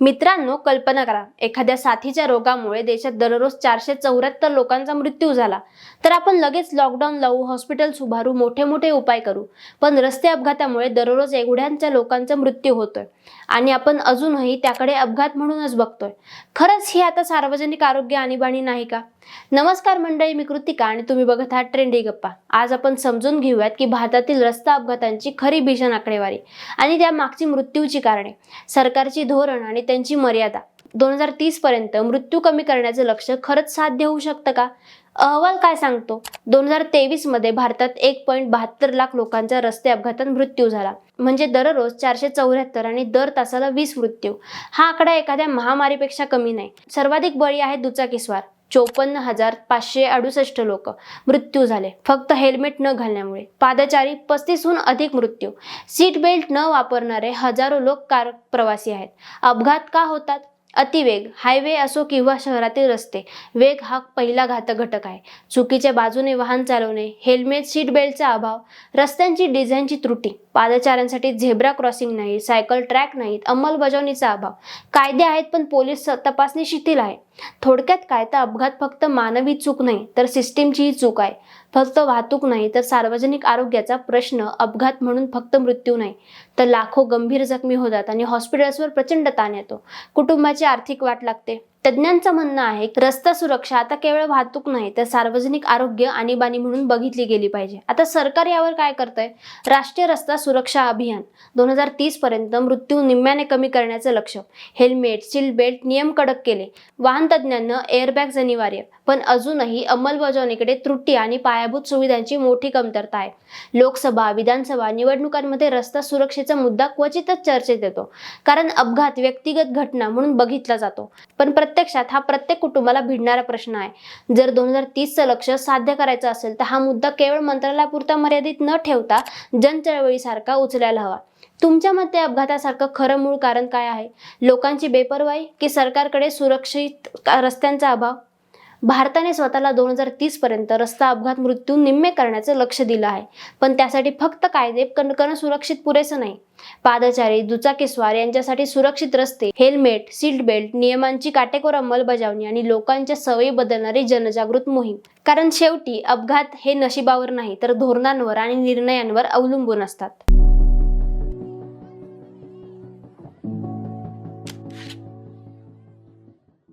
मित्रांनो कल्पना करा एखाद्या साथीच्या रोगामुळे देशात दररोज चारशे चौऱ्याहत्तर लोकांचा मृत्यू झाला. तर आपण लगेच लॉकडाऊन लावू हॉस्पिटल उभारू मोठे मोठे उपाय करू. पण रस्ते अपघातामुळे दररोज एवढ्यांच्या लोकांचा मृत्यू होतोय. आणि आपण अजूनही त्याकडे अपघात म्हणूनच बघतोय. खरंच ही आता सार्वजनिक आरोग्य आणीबाणी नाही का? नमस्कार मंडळी मी कृतिका आणि तुम्ही बघत आहात ट्रेंडी गप्पा. आज आपण समजून घेऊयात की भारतातील रस्ता अपघातांची खरी भीषण आकडेवारी आणि त्या मागची मृत्यूची कारणे. सरकारची धोरण आणि त्यांची मर्यादा. दोन हजार तीस पर्यंत मृत्यू कमी करण्याचं लक्ष खरंच साध्य होऊ शकतं का? अहवाल काय सांगतो? दोन हजार तेवीसमध्ये भारतात एक पॉईंट बहात्तर लाख लोकांचा रस्ते अपघातात मृत्यू झाला. म्हणजे दररोज चारशे चौऱ्याहत्तर आणि दर तासाला वीस मृत्यू. हा आकडा एखाद्या महामारीपेक्षा कमी नाही. सर्वाधिक बळी आहेत दुचाकीस्वार. चोपन्न हजार पाचशे अडुसष्ट लोक मृत्यू झाले. फक्त हेल्मेट न घालण्यामुळे. पादचारी पस्तीसहून अधिक मृत्यू. सीट बेल्ट न वापरणारे हजारो लोक कार प्रवासी आहेत. अपघात का होतात? अतिवेग. हायवे असो किंवा शहरातील रस्ते. वेग हा पहिला घातक घटक आहे. चुकीच्या बाजूने वाहन चालवणे हेल्मेट सीट बेल्टचा अभाव रस्त्यांची डिझाईनची त्रुटी पादचाऱ्यांसाठी झेब्रा क्रॉसिंग नाही सायकल ट्रॅक नाहीत अंमलबजावणीचा अभाव. कायदे आहेत पण पोलीस तपासणी शिथिल आहे थोडक्यात काय? तर अपघात फक्त मानवी चूक नाही तर सिस्टीमचीही चूक आहे. फक्त वाहतूक नाही तर सार्वजनिक आरोग्याचा प्रश्न अपघात म्हणून फक्त मृत्यू नाही. तर लाखो गंभीर जखमी होतात आणि हॉस्पिटल्सवर प्रचंड ताण येतो. कुटुंबाची आर्थिक वाट लागते. तज्ज्ञांचं म्हणणं आहे की रस्ता सुरक्षा आता केवळ वाहतूक नाही तर सार्वजनिक आरोग्य आणीबाणी म्हणून बघितली गेली पाहिजे. आता सरकार यावर काय करतंय? राष्ट्रीय रस्ता सुरक्षा अभियान दोन हजार तीस पर्यंत मृत्यू निम्म्याने कमी करण्याचं लक्ष हेल्मेट सीट बेल्ट नियम कडक केले. वाहन तज्ज्ञांना एअरबॅग्स अनिवार्य पण अजूनही अंमलबजावणीकडे त्रुटी आणि पायाभूत सुविधांची मोठी कमतरता आहे. लोकसभा विधानसभा निवडणुकांमध्ये रस्ता सुरक्षेचा मुद्दा क्वचितच चर्चेत येतो कारण अपघात व्यक्तिगत घटना म्हणून बघितला जातो. पण प्रत्यक्षात हा प्रत्येक कुटुंबाला भिडणारा प्रश्न आहे. जर दोन हजार तीसचं लक्ष साध्य करायचं असेल तर हा मुद्दा केवळ मंत्रालयापुरता मर्यादित न ठेवता जनचळवळीसारखा उचलायला हवा. तुमच्या मते अपघातासारखं खरं मूळ कारण काय आहे? लोकांची बेपर्वाई की सरकारकडे सुरक्षित रस्त्यांचा अभाव? भारताने स्वतःला दोन हजार तीस पर्यंत रस्ता अपघात मृत्यू निम्मे करण्याचं लक्ष दिलं आहे. पण त्यासाठी फक्त कायदे कन- करणं सुरक्षित पुरेसं नाही. पादचारी दुचाकीस्वार यांच्यासाठी सुरक्षित रस्ते हेल्मेट सीट बेल्ट नियमांची काटेकोर अंमलबजावणी आणि लोकांच्या सवयी बदलणारी जनजागृत मोहीम. कारण शेवटी अपघात हे नशिबावर नाही तर धोरणांवर आणि निर्णयांवर अवलंबून असतात.